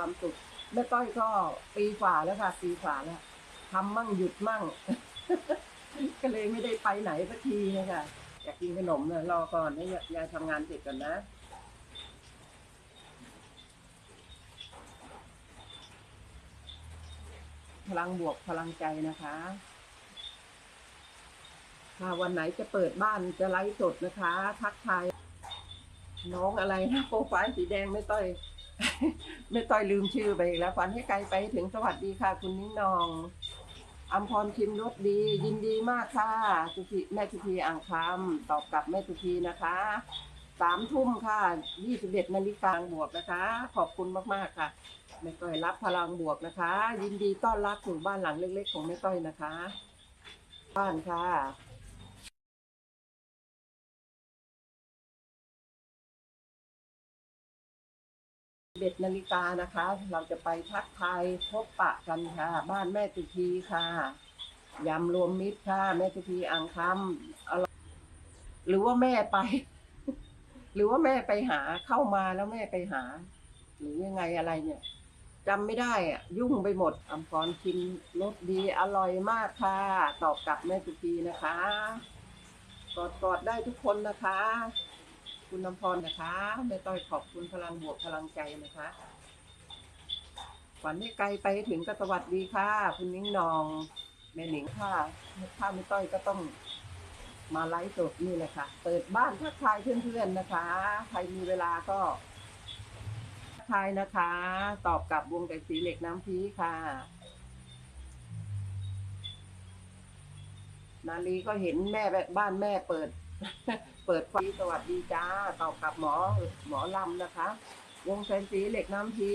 ความสุขแม่ต้อยก็ปีกว่าแล้วค่ะปีกว่าแล้วทำมั่งหยุดมั่ง ก็เลยไม่ได้ไปไหนสักทีนะคะอยากกินขนมเนี่ยรอก่อนให้ยายทำงานเสร็จก่อนนะพลังบวกพลังใจนะคะ ถ้าวันไหนจะเปิดบ้านจะไลฟ์สดนะคะ ทักทายน้องอะไรนะโปรไฟล์สีแดงไม่ต้อย ไม่ต้อยลืมชื่อไปอีกแล้วฝันให้ไกลไปถึงสวัสดีค่ะ คุณนิ้งนองอัมพรชิมรสดี ยินดีมากค่ะสุพีแม่สุพีอ่างคำตอบกลับแม่สุพีนะคะสามทุ่มค่ะยี่สิบเอ็ดนาฬิกาบวกนะคะ ขอบคุณมากๆค่ะแม่ต้อยรับพลังบวกนะคะ ยินดีต้อนรับถึงบ้านหลังเล็ก ๆ ของแม่ต้อยนะคะ บ้านค่ะ เด็ดนาฬิกานะคะ เราจะไปทักทายพบปะกันค่ะ บ้านแม่ตุทีค่ะยำรวมมิตรค่ะแม่ตุทีอ่างคำเอาหรือว่าแม่ไป หรือว่าแม่ไปหาเข้ามาแล้วแม่ไปหา หรือยังไงอะไรเนี่ยจำไม่ได้อะ ยุ่งไปหมดอำพรชิมรสดีอร่อยมากค่ะ ตอบกลับแม่ตุทีนะคะกอดกอดได้ทุกคนนะคะ คุณน้ำพรนะคะแม่ต้อยขอบคุณพลังบวกพลังใจนะคะฝันให้ไกลไปถึงก็สวัสดีค่ะ คุณนิ้งนองแม่หนิงค่ะถ้าไม่ต้อยก็ต้องมาไลฟ์สดนี่แหละค่ะ เปิดบ้านทักทายเพื่อนๆนะคะ ใครมีเวลาก็ทักทายนะคะ ตอบกับวงแต่สีเหล็กน้ำพีค่ะ นาลีก็เห็นแม่แบบบ้านแม่เปิด เปิดไฟสวัสดีจ้าตอบกับหมอหมอลำนะคะ วงแสนสีเหล็กน้ำพี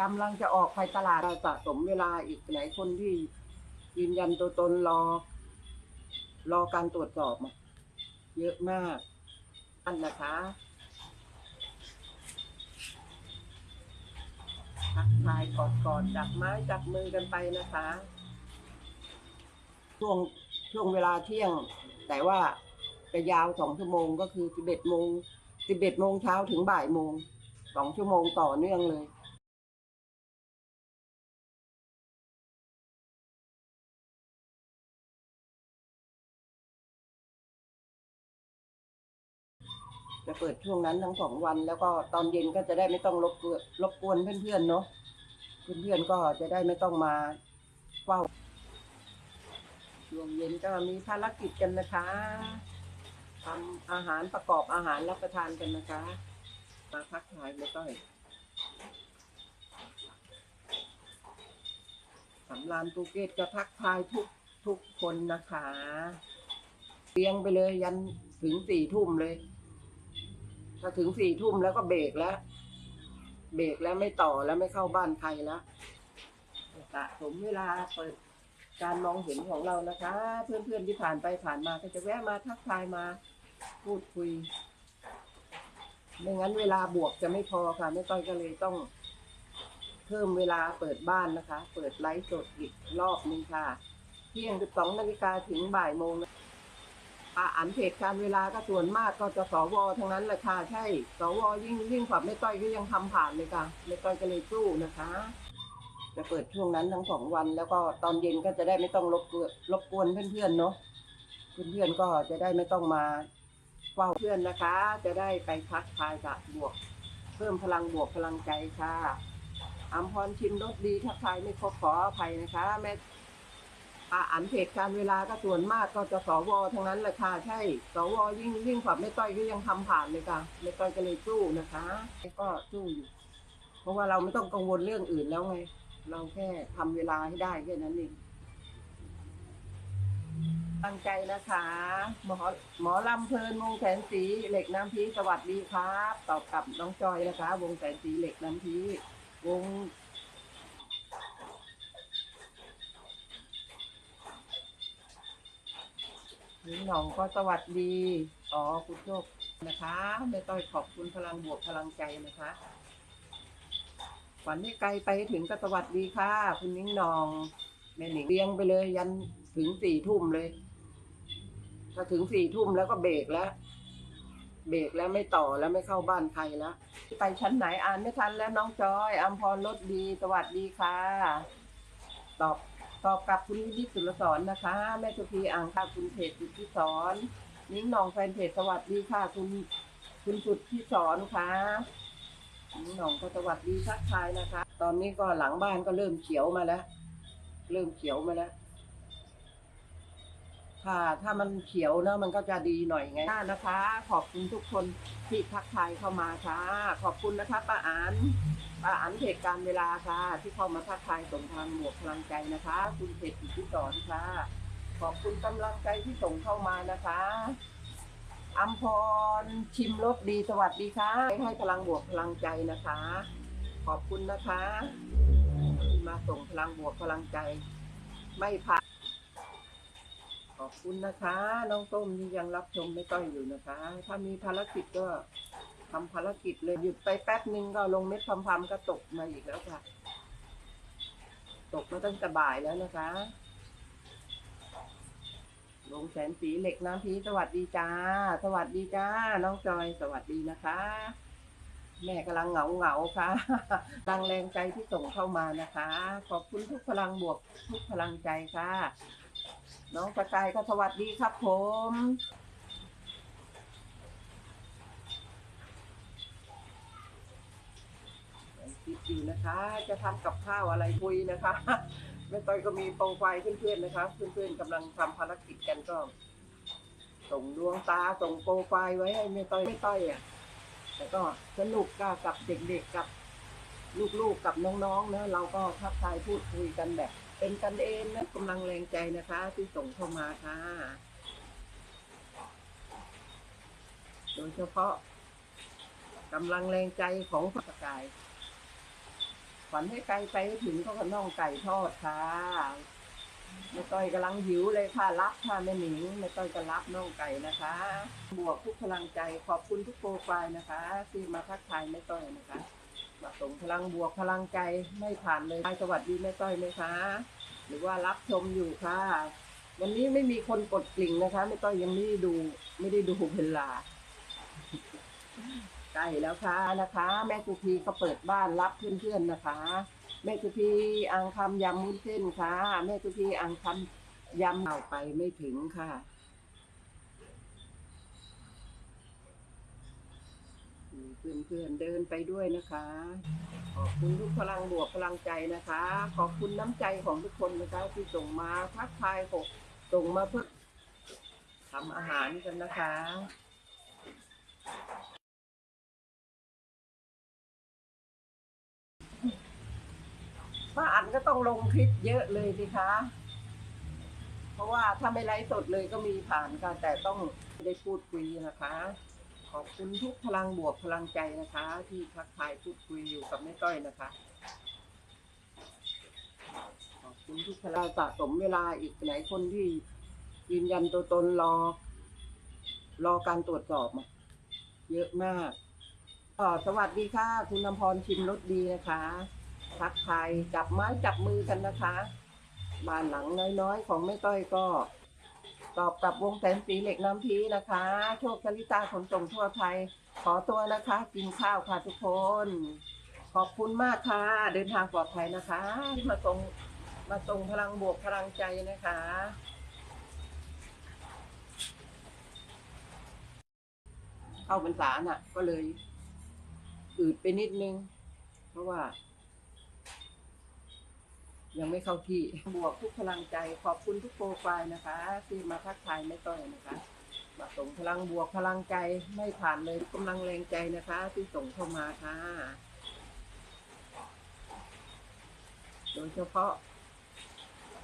กำลังจะออกไปตลาดสะสมเวลาอีกหลายคนที่ยืนยันตัวตนรอ รอการตรวจสอบ เยอะมากอันนะคะทักทายกอดกอดจับไม้จับมือกันไปนะคะ ช่วงช่วงเวลาเที่ยง แต่ว่าจะยาวสองชั่วโมงก็คือสิบเอ็ดโมงสิบเอ็ดโมงเช้าถึงบ่ายโมงสองชั่วโมงต่อเนื่องเลยจะเปิดช่วงนั้นทั้งสองวันแล้วก็ตอนเย็นก็จะได้ไม่ต้องรบกวนรบกวนเพื่อนๆเนาะเพื่อนๆก็จะได้ไม่ต้องมาเฝ้า วงเย็นก็มีภารกิจกันนะคะทำอาหารประกอบอาหารรับประทานกันนะคะ มาพักทายไม่ต้อยสำรานตูเกตจะทักทายทุกทุกคนนะคะเลี้ยงไปเลยยันถึงสี่ทุ่มเลย ถ้าถึงสี่ทุ่มแล้วก็เบรกแล้ว เบรกแล้วไม่ต่อแล้วไม่เข้าบ้านใครแล้วสะสมเวลาเปิด การมองเห็นของเรานะคะ เพื่อนๆที่ผ่านไปผ่านมาก็จะแวะมาทักทายมาพูดคุยไม่งั้นเวลาบวกจะไม่พอค่ะไม่ต้อยก็เลยต้อง เพิ่มเวลาเปิดบ้านนะคะ เปิดไลฟ์สดอีกรอบนึงค่ะเที่ยงสิบสองนาฬิกาถึงบ่ายโมงอ่าอันเพจการเวลาก็ส่วนมากก็จะสวทั้งนั้นแหละค่ะใช่สวยิ่งยิ่งกว่าไม่ต้อยก็ยังทำผ่านเลยค่ะไม่ต้อยก็เลยสู้นะคะ จะเปิดช่วงนั้นทั้งสองวัน แล้วก็ตอนเย็นก็จะได้ไม่ต้องรบกวนรบกวนเพื่อนๆเนาะเพื่อนๆก็จะได้ไม่ต้องมาเฝ้าเพื่อนนะคะ จะได้ไปทักทายกับบวก เพิ่มพลังบวกพลังใจค่ะอัมพรชิมรสดีทักทายไม่ครบขออภัยนะคะแม่อ่าอันเพจการเวลาก็ส่วนมากก็จะสวทั้งนั้นแหละค่ะใช่สวยิ่งยิ่งกว่าไม่ต้อยก็ยังทำผ่านเลยค่ะไม่ต้อยก็เลยสู้นะคะก็สู้อยู่ เพราะว่าเราไม่ต้องกังวลเรื่องอื่นแล้วไง เราแค่ทำเวลาให้ได้แค่นั้นเองตั้งใจนะคะ หมอหมอลำเพลินวงแสนสีเหล็กน้ำพีสวัสดีครับ ตอบกับน้องจอยนะคะ วงแสนสีเหล็กน้ำพีวงนี่หน้องก็สวัสดี อ๋อ คุณโชคนะคะไม่ต้อยขอบคุณพลังบวกพลังใจนะคะ ฝันให้ไกลไปถึงก็สวัสดีค่ะ คุณนิ้งนอง แม่หนิงเลี้ยงไปเลย ยันถึงสี่ทุ่มเลยถ้าถึงสี่ทุ่มแล้วก็เบรกแล้ว เบรกแล้วไม่ต่อแล้วไม่เข้าบ้านใครแล้ว ไปชั้นไหนอ่านไม่ทันแล้วน้องจอยอัมพรรถดีสวัสดีค่ะ ตอบตอบกับคุณวินิสุรสอนนะคะ แม่สุพีอ่างค่ะคุณเพจสุดที่สอนนิ้งนองแฟนเพจสวัสดีค่ะ คุณคุณสุดที่สอนค่ะ หนองก็สวัสดีทักทายนะคะ ตอนนี้ก็หลังบ้านก็เริ่มเขียวมาแล้ว เริ่มเขียวมาแล้วค่ะถ้ามันเขียวเนอะมันก็จะดีหน่อยไงนะคะ ขอบคุณทุกคนที่ทักทายเข้ามาค่ะ ขอบคุณนะคะป้าอันป้าอันเพจการเวลาค่ะ ที่เข้ามาทักทายส่งทางหมวกพลังใจนะคะ คุณเพจอิทธิสอนค่ะ ขอบคุณกำลังใจที่ส่งเข้ามานะคะ อัมพรชิมรสดีสวัสดีค่ะ ให้พลังบวกพลังใจนะคะ ขอบคุณนะคะที่มาส่งพลังบวกพลังใจ ไม่ผ่านขอบคุณนะคะ น้องต้มที่ยังรับชมไม่ต้อยอยู่นะคะ ถ้ามีภารกิจก็ทำภารกิจเลยหยุดไปแป๊บนึงก็ลงเม็ดพำๆก็ตกมาอีกแล้วค่ะ ตกมาตั้งแต่บ่ายแล้วนะคะ ลงแสนสีเหล็กน้ำพีสวัสดีจ้า สวัสดีจ้า น้องจอยสวัสดีนะคะ แม่กำลังเหงาเหงาๆค่ะพลังแรงใจที่ส่งเข้ามานะคะ ขอบคุณทุกพลังบวกทุกพลังใจค่ะ น้องสกายก็สวัสดีครับผมคิดอยู่นะคะ จะทำกับข้าวอะไรคุยนะคะ แม่ต้อยก็มีโปรไฟล์เพื่อนๆนะคะ เพื่อนๆกำลังทำภารกิจกันก็ ส่งดวงตาส่งโปรไฟล์ไว้ให้แม่ต้อยแม่ต้อยอะแต่ก็สนุกกับกับเด็กๆกับลูกๆกับน้องๆนะเราก็ทักทายพูดคุยกันแบบ เป็นกันเองนะกำลังแรงใจนะคะ ที่ส่งเข้ามาค่ะ โดยเฉพาะกำลังแรงใจของพระกาย ฝันให้ไกลไปให้ถึงก็ขน้องไก่ทอดค่ะแม่ต้อยกำลังหิวเลยค่ะรับค่ะแม่หนิงแม่ต้อยก็รับน้องไก่นะคะ บวกทุกพลังใจขอบคุณทุกโปรไฟล์นะคะที่มาทักทายแม่ต้อยนะคะมาส่งพลังบวกพลังใจไม่ผ่านเลยสวัสดีแม่ต้อยไหมคะ หรือว่ารับชมอยู่ค่ะ วันนี้ไม่มีคนกดกลิ่งนะคะไม่ต้อยยังไม่ได้ดู ไม่ได้ดูเวลา ใกล้แล้วค่ะนะคะ แม่สุพีก็เปิดบ้านรับเพื่อนๆนะคะ แม่สุพีอังคำยำมุ้นเส้นค่ะ แม่สุพีอังคำยำเอาไปไม่ถึงค่ะ เพื่อนๆเดินไปด้วยนะคะ ขอบคุณทุกพลังบวกพลังใจนะคะ ขอบคุณน้ำใจของทุกคนนะคะที่ส่งมาทักทายส่งมาเพื่อทำอาหารกันนะคะ ป้าอันก็ต้องลงคลิปเยอะเลยสิคะ เพราะว่าถ้าไม่ไลฟ์สดเลยก็มีผ่านค่ะแต่ต้องได้พูดคุยนะคะ ขอบคุณทุกพลังบวกพลังใจนะคะ ที่ทักทายพูดคุยอยู่กับแม่ต้อยนะคะ ขอบคุณทุกพลังสะสมเวลาอีกไหนคนที่ยืนยันตัวตนรอ รอการตรวจสอบเยอะมากสวัสดีค่ะ คุณนำพรชิมรสดีนะคะ ทักทายจับไม้จับมือกันนะคะบ้านหลังน้อยๆ ของแม่ต้อยก็ตอบกับวงแสนสีเหล็กน้ำพีนะคะ โชคชลิตาขนส่งทั่วไทย ขอตัวนะคะ กินข้าวค่ะทุกคน ขอบคุณมากค่ะ เดินทางปลอดภัยนะคะ มาส่งมาส่งพลังบวกพลังใจนะคะ เข้าพรรษาน่ะ ก็เลยอืดไปนิดนึง เพราะว่า ยังไม่เข้าที่ บวกทุกพลังใจ ขอบคุณทุกโปรไฟล์นะคะ ที่มาทักทายแม่ต้อยนะคะมาส่งพลังบวกพลังใจไม่ผ่านเลยกำลังแรงใจนะคะ ที่ส่งเข้ามาค่ะ โดยเฉพาะ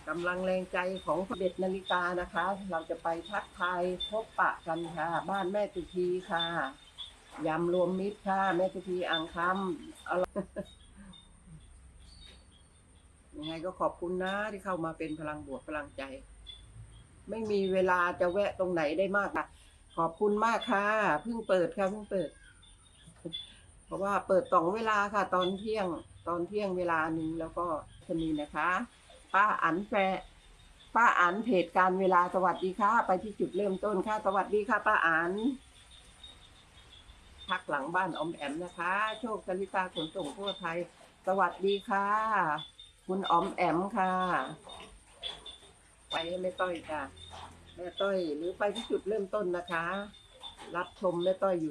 กำลังแรงใจของเด็ดนาฬิกานะคะ เราจะไปทักทายพบปะกันค่ะ บ้านแม่ตุทีค่ะยำรวมมิตรค่ะ แม่ตุทีอ่างคำอร่อย ยังไงก็ขอบคุณนะที่เข้ามาเป็นพลังบวกพลังใจ ไม่มีเวลาจะแวะตรงไหนได้มากค่ะขอบคุณมากค่ะเพิ่งเปิดค่ะเพิ่งเปิด เพราะว่าเปิดสองเวลาค่ะ ตอนเที่ยงตอนเที่ยงเวลาหนึ่งแล้วก็ชนีนะคะ ป้าอันแฟป้าอันเพจการเวลาสวัสดีค่ะ ไปที่จุดเริ่มต้นค่ะ สวัสดีค่ะ ป้าอันพักหลังบ้านอมแอมนะคะ โชคชลิตาขนส่งทั่วไทย สวัสดีค่ะ คุณออมแอมค่ะ ไปให้แม่ต้อยจ้ะแม่ต้อยหรือไปที่จุดเริ่มต้นนะคะ รับชมแม่ต้อยอยู่